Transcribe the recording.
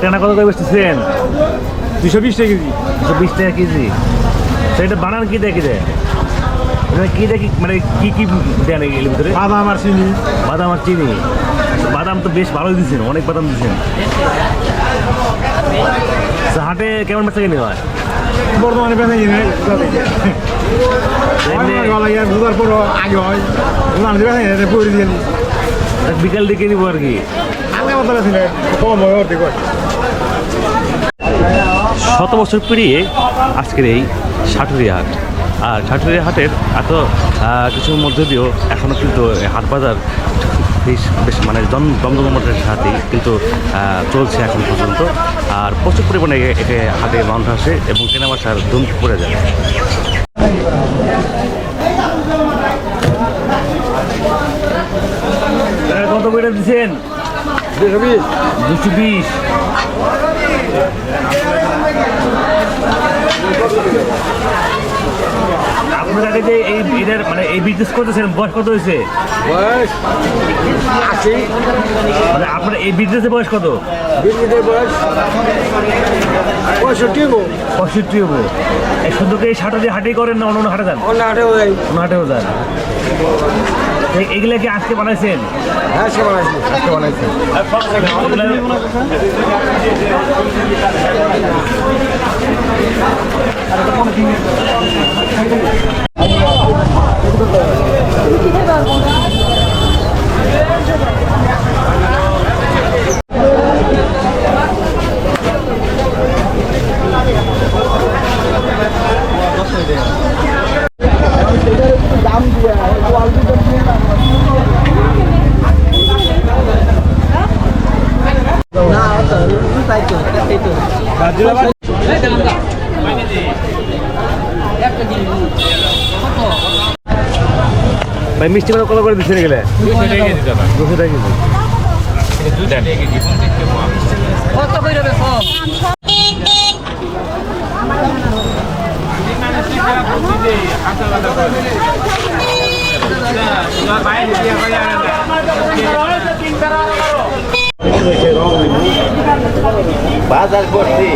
টানা কত করে বেচতেছেন? দুশো বিশ টাকা কেজি। দুশো বিশ টাকা কেজি। তো এটা বানান কি দেয়? কি দেয় কি কি- মানে কি কি দেন এর ভিতরে? বাদাম আর চিনি। বাদাম আর চিনি। বাদাম তো বেশ ভালোই দিচ্ছেন অনেক বাদাম দিচ্ছেন তো হাটে কেমন বেচা কিনে হয়? বর্তমানে বেঁধে কিনে দুধার পর আগে হয়। বিকাল দিকে নিবো আর কি। শত বছর পেরিয়ে আজকের এই সাটুরিয়া হাট। আর সাটুরিয়া হাটের এত কিছুর মধ্যে দিয়েও এখনও কিন্তু হাট বাজার বেশ বেশ মানে দম দমদমের সাথেই কিন্তু চলছে এখন পর্যন্ত। আর প্রচুর পরিমাণে এতে হাটে মানুষ আসে এবং কেনাবেচার ধুম পড়ে যায়। কত করে দিচ্ছেন? দুশো বিশ। দুশো বিশ আপনার আগে যে এই এটার মানে এই বিজনেস করতেছেন বয়স কত হয়েছে? বয়স আশি। মানে আপনার এই বিজনেসের বয়স কত? বিদ্যুতের বয়স পঁয়ষট্টি গো পঁয়ষট্টি হব। এই শুধু কি এই সাটা দিয়ে হাটেই করেন না অন্য অন্য হাটে যান অন্য হাটে ওই অন্য হাটেও যান এগুলা কি আজকে বানাইছেন? হ্যাঁ বানাইছি। আজকে বানাইছেন। দিতে পারবো না দাম দিয়ে ওয়াল দুটো দিয়ে না তাই তো তাই তো ভাই মিষ্টি কত কত করে দিচ্ছেন এগুলো দুশো টাকা কেজি বাজার করছি।